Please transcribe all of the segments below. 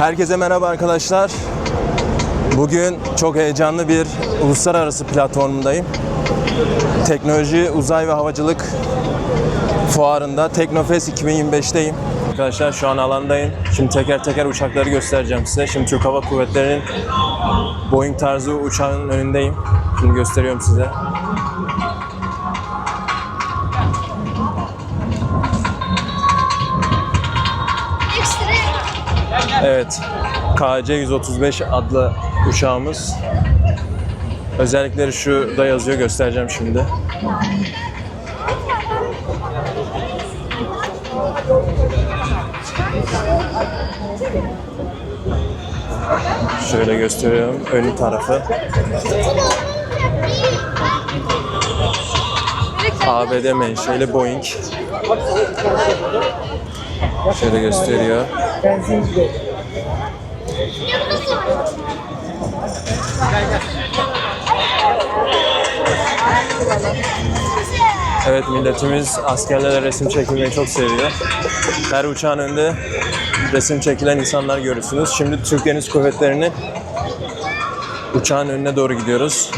Herkese merhaba arkadaşlar. Bugün çok heyecanlı bir uluslararası platformundayım. Teknoloji, uzay ve havacılık fuarında Teknofest 2025'teyim. Arkadaşlar şu an alandayım. Şimdi teker teker uçakları göstereceğim size. Şimdi Türk Hava Kuvvetleri'nin Boeing tarzı uçağın önündeyim. Şimdi gösteriyorum size. Evet. KC-135 adlı uçağımız. Özellikleri şurada yazıyor. Göstereceğim şimdi. Şöyle gösteriyorum ön tarafı. ABD menşeli Boeing. Şöyle gösteriyor. Evet milletimiz askerlerle resim çekilmeyi çok seviyor. Her uçağın önünde resim çekilen insanlar görürsünüz. Şimdi Türk Deniz Kuvvetleri'nin uçağın önüne doğru gidiyoruz.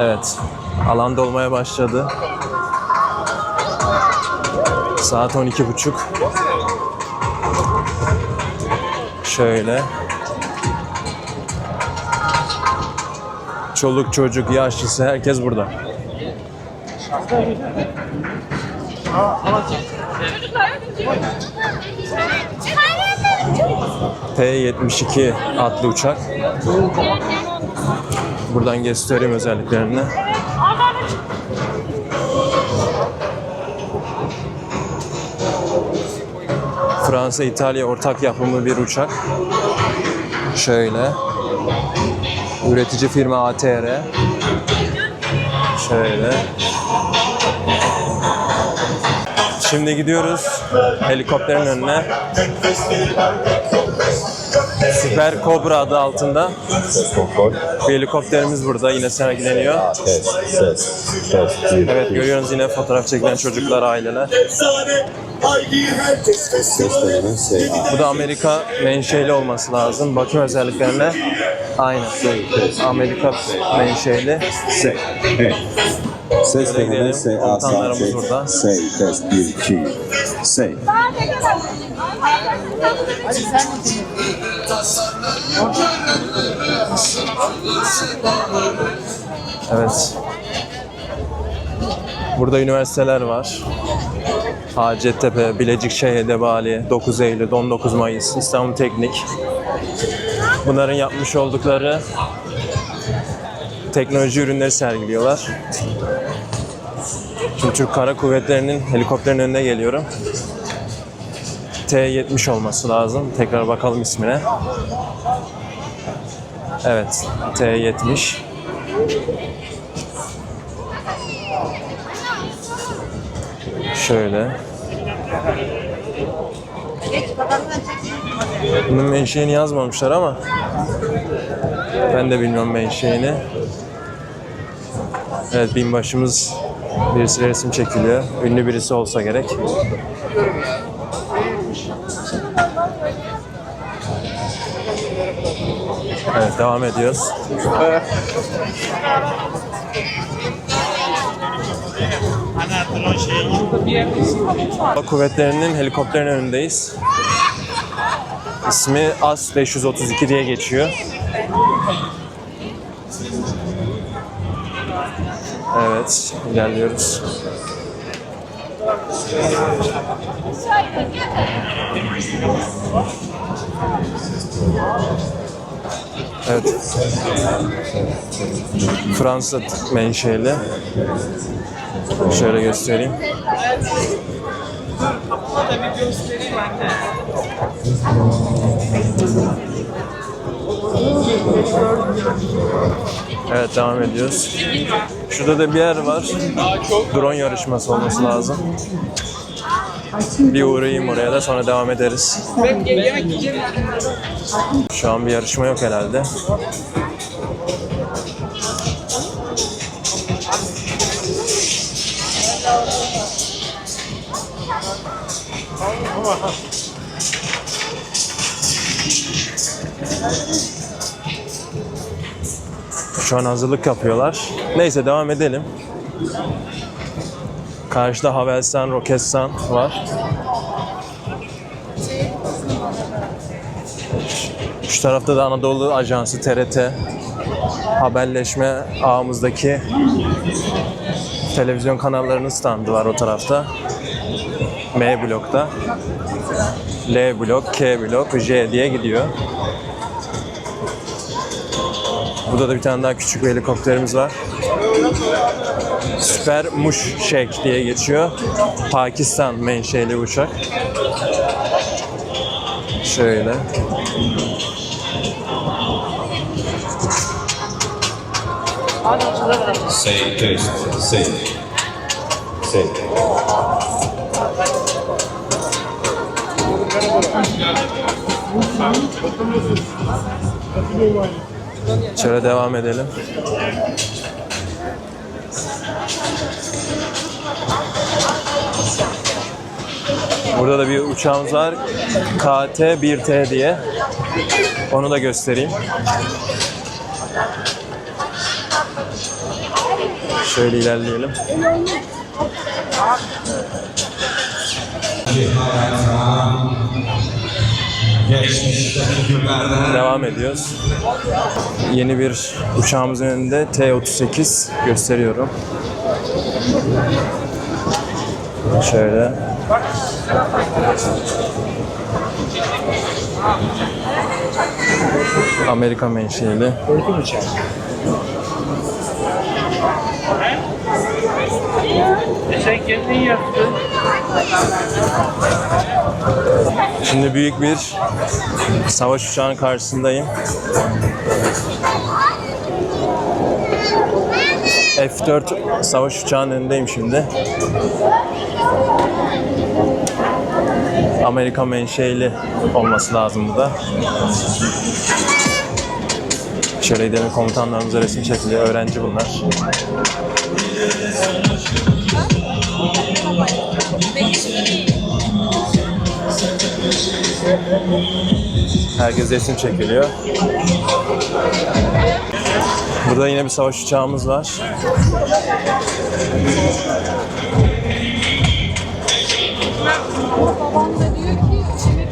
Evet, alan dolmaya başladı. Saat 12.30. Şöyle. Çoluk çocuk, yaşlısı herkes burada. T-72 adlı uçak. Buradan göstereyim özelliklerini. Fransa-İtalya ortak yapımı bir uçak. Şöyle. Üretici firma ATR. Şöyle. Şimdi gidiyoruz helikopterin önüne. Süper Cobra adı altında bir helikopterimiz burada yine sergileniyor. Evet görüyorsunuz yine fotoğraf çekilen çocuklar, aileler. Bu da Amerika menşeli olması lazım. Bakım özelliklerine aynı. Amerika menşeli. Say. Hey. Ses deneme, say. Komutanlarımız Say. burada. Say, test, bir, iki. Say. Evet. Burada üniversiteler var. Hacettepe, Bilecikşehir, Edebali, 9 Eylül, 19 Mayıs, İstanbul Teknik. Bunların yapmış oldukları teknoloji ürünleri sergiliyorlar. Şimdi Türk Kara Kuvvetleri'nin helikopterin önüne geliyorum. T-70 olması lazım. Tekrar bakalım ismine. Evet, T-70. Şöyle. Bunun menşeini yazmamışlar ama ben de bilmiyorum menşeini. Evet binbaşımız birisi resim çekiliyor. Ünlü birisi olsa gerek. Evet devam ediyoruz. Hava Kuvvetleri'nin helikopterin önündeyiz. İsmi AS-532 diye geçiyor. Evet, ilerliyoruz. Evet. Fransa menşeli. Şöyle göstereyim. Evet devam ediyoruz. Şurada da bir yer var. Drone yarışması olması lazım. Bir uğrayayım oraya da sonra devam ederiz. Şu an bir yarışma yok herhalde. Şu an hazırlık yapıyorlar. Neyse devam edelim. Karşıda Havelsan, Roketsan var. Şu tarafta da Anadolu Ajansı TRT haberleşme ağımızdaki televizyon kanallarının standı var o tarafta. M blokta. L blok, K blok, J diye gidiyor. Burada da bir tane daha küçük bir helikopterimiz var. Süper Muş Sheikh diye geçiyor. Pakistan menşeli uçak. Şöyle. Say, taste, say. Say. Şöyle devam edelim. Burada da bir uçağımız var. KT-1T diye. Onu da göstereyim. Şöyle ilerleyelim. Devam ediyoruz. Yeni bir uçağımızın önünde T-38 gösteriyorum. Şöyle. Amerika menşeli. Sen kendin. Şimdi büyük bir savaş uçağının karşısındayım. F-4 savaş uçağının önündeyim şimdi. Amerika menşeli olması lazım bu da. Şöyle gidelim komutanlarımıza resim çekiliyor. Öğrenci bunlar. Herkes resim çekiliyor. Burada yine bir savaş uçağımız var. Babam da diyor ki içine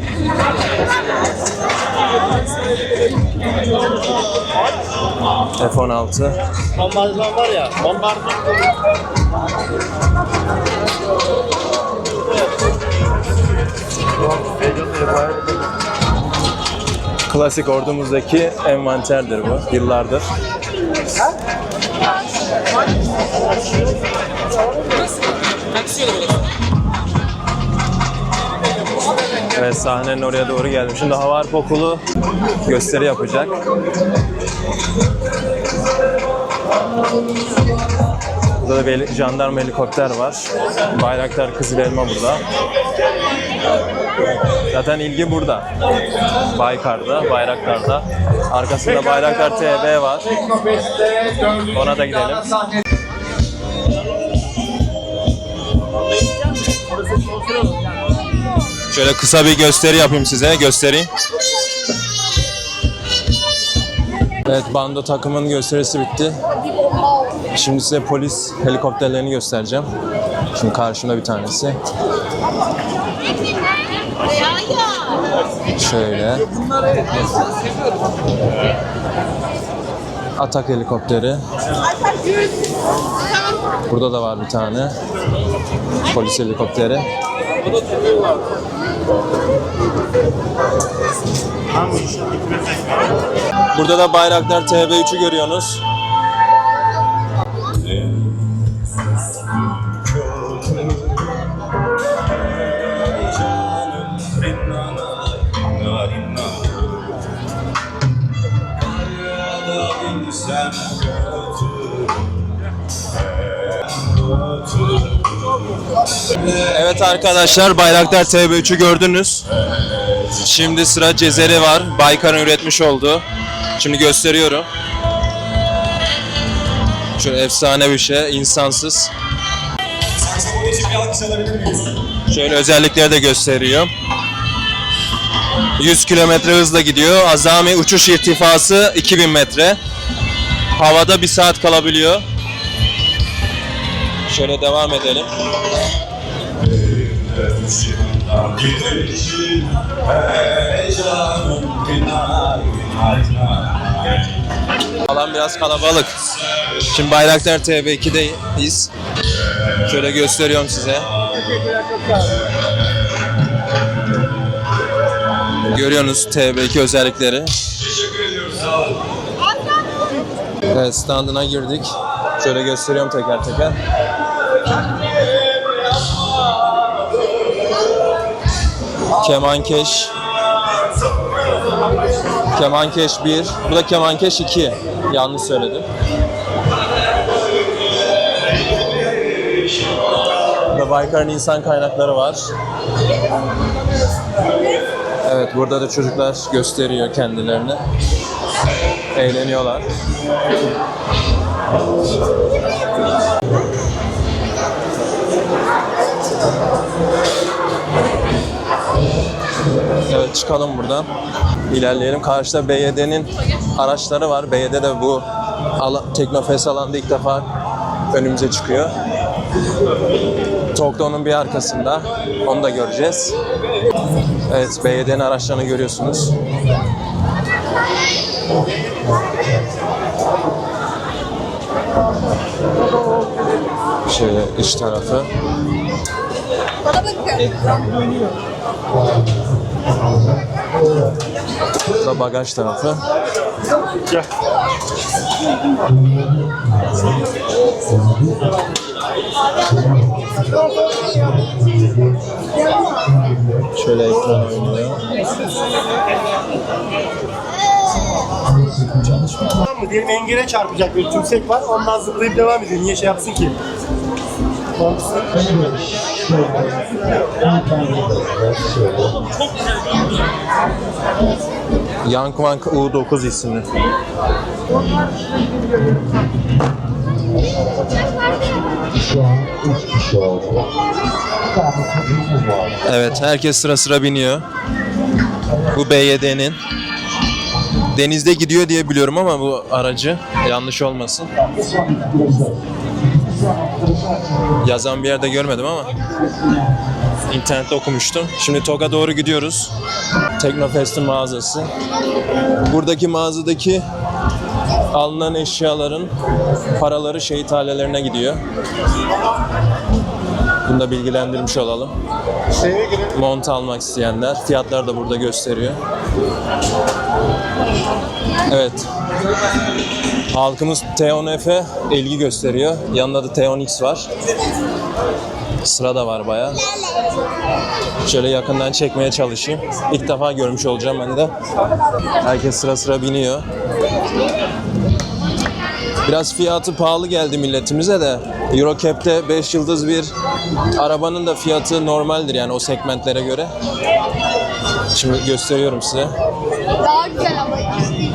F-16. Bombardıman var ya, bombardıman. Klasik ordumuzdaki envanterdir bu. Yıllardır. Evet sahnenin oraya doğru geldim. Şimdi Hava Harp Okulu gösteri yapacak. Burada da bir jandarma helikopter var. Bayraktar Kızıl Elma burada. Zaten ilgi burada. Baykar'da, Bayraktar'da. Arkasında Bayraktar TB var. Ona da gidelim. Şöyle kısa bir gösteri yapayım size. Göstereyim. Evet, bando takımının gösterisi bitti. Şimdi size polis helikopterlerini göstereceğim. Şimdi karşımda bir tanesi. Şöyle. Atak helikopteri. Burada da var bir tane. Polis helikopteri. Burada da Bayraktar TB3'ü görüyorsunuz. Evet arkadaşlar Bayraktar TB3'ü gördünüz. Şimdi sıra Cezeri var. Baykar'ın üretmiş olduğu. Şimdi gösteriyorum. Şöyle efsane bir şey, insansız. Şöyle özellikleri de gösteriyor. 100 kilometre hızla gidiyor. Azami uçuş irtifası 2000 metre. Havada bir saat kalabiliyor. Şöyle devam edelim. Alan biraz kalabalık. Şimdi Bayraktar TB2'deyiz. Şöyle gösteriyorum size. Görüyorsunuz TB2 özellikleri. Evet standına girdik. Şöyle gösteriyorum teker teker. Kemankeş. Kemankeş 1. Bu da Kemankeş 2. Yanlış söyledim. Burada Baykar'ın insan kaynakları var. Evet burada da çocuklar gösteriyor kendilerini. Eğleniyorlar. Çıkalım buradan. İlerleyelim. Karşıda BYD'nin araçları var. BYD de bu Teknofest alanda ilk defa önümüze çıkıyor. Tok da onun bir arkasında. Onu da göreceğiz. Evet, BYD'nin araçlarını görüyorsunuz. Şöyle iç tarafı. Bana bakın. Bu da bagaj tarafı. Şöyle ekran oynuyor. Tamam mı? Diyelim engine çarpacak bir tümsek var. Ondan zıplayıp devam ediyor. Niye şey yapsın ki? Mantıksız. Yankwank U9 isimli. Evet, herkes sıra sıra biniyor. Bu BYD'nin. Denizde gidiyor diye biliyorum ama bu aracı yanlış olmasın. Yazan bir yerde görmedim ama internette okumuştum. Şimdi TOG'a doğru gidiyoruz. Teknofest'in mağazası. Buradaki mağazadaki alınan eşyaların paraları şehit ailelerine gidiyor. Bunu da bilgilendirmiş olalım. Mont almak isteyenler. Fiyatlar da burada gösteriyor. Evet. Halkımız T10F'e ilgi gösteriyor. Yanında da T10X var. Sıra da var bayağı. Şöyle yakından çekmeye çalışayım. İlk defa görmüş olacağım ben de. Herkes sıra sıra biniyor. Biraz fiyatı pahalı geldi milletimize de. Eurocap'te 5 yıldız bir arabanın da fiyatı normaldir yani o segmentlere göre. Şimdi gösteriyorum size. Daha güzel ama.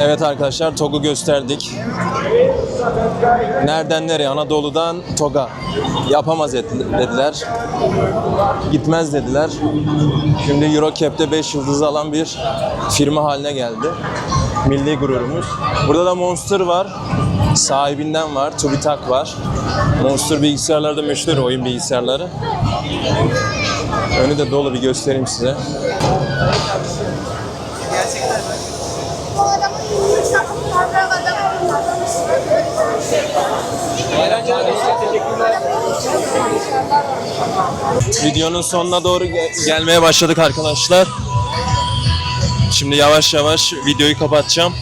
Evet arkadaşlar TOG'u gösterdik. Nereden nereye? Anadolu'dan TOG'a. Yapamaz dediler. Gitmez dediler. Şimdi Eurocap'te 5 yıldız alan bir firma haline geldi. Milli gururumuz. Burada da Monster var. Sahibinden var. Tubitak var. Monster bilgisayarları da meşhur oyun bilgisayarları. Önü de dolu bir göstereyim size. Videonun sonuna doğru ge- gelmeye başladık arkadaşlar. Şimdi yavaş yavaş videoyu kapatacağım.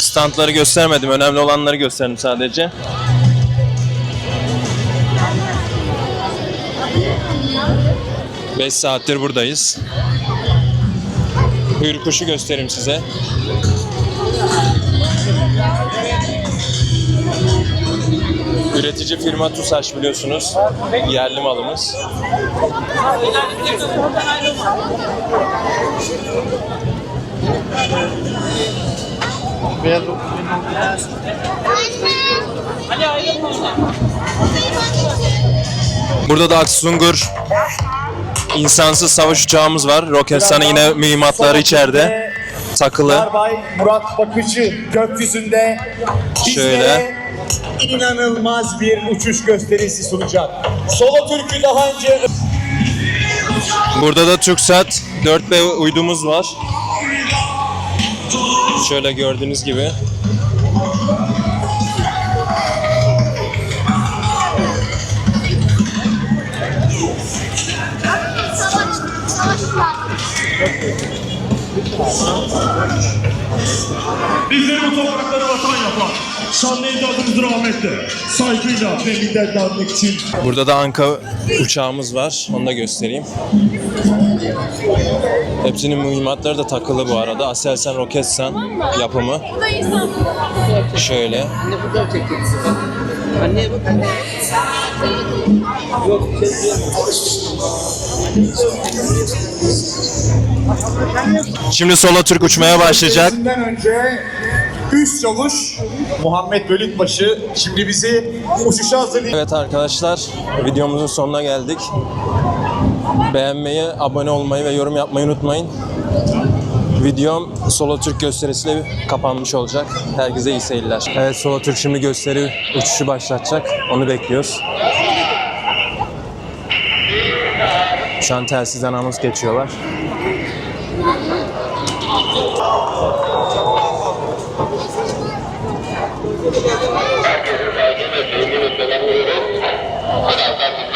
Standları göstermedim. Önemli olanları gösterdim sadece. 5 saattir buradayız. Hürkuşu göstereyim size. Üretici firma TUSAŞ biliyorsunuz. Yerli malımız. Burada da Aksungur insansız savaş uçağımız var. Roketsan'ın yine mühimmatları içeride. Takılı. Yarbay Murat Bakıcı gökyüzünde bizlere Şöyle. inanılmaz bir uçuş gösterisi sunacak. Solo Türk'ü daha önce Burada da TürkSat 4B uydumuz var. Şöyle gördüğünüz gibi. Bizleri bu toprakları vatan yapan şanlı ecdadımızın rahmetle, saygıyla ve minnetle anmak için Burada da Anka uçağımız var. Onu da göstereyim. Hepsinin mühimmatları da takılı bu arada. Aselsan Roketsan yapımı. Bu da insan. Şöyle. Şimdi Solo Türk uçmaya başlayacak. Önce üst çavuş Muhammed Bölükbaşı şimdi bizi uçuşa hazırlayacak. Evet arkadaşlar, videomuzun sonuna geldik. Beğenmeyi, abone olmayı ve yorum yapmayı unutmayın. Videom Solo Türk gösterisiyle kapanmış olacak. Herkese iyi seyirler. Evet Solo Türk şimdi gösteri uçuşu başlatacak. Onu bekliyoruz. Şu an telsizden anons geçiyorlar. Herkese saygı ve sevgi ve selamlıyorum. Birazdan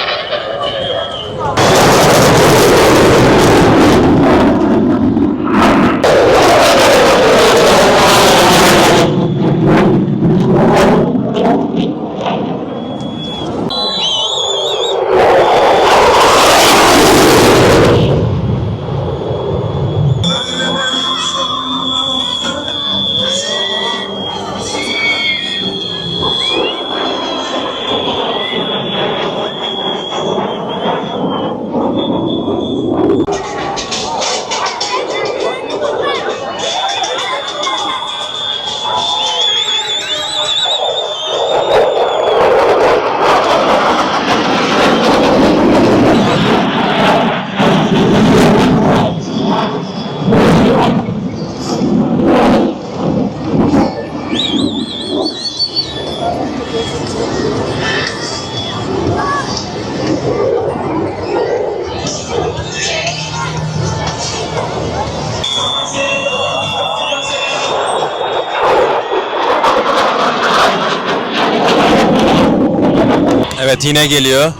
Evet yine geliyor.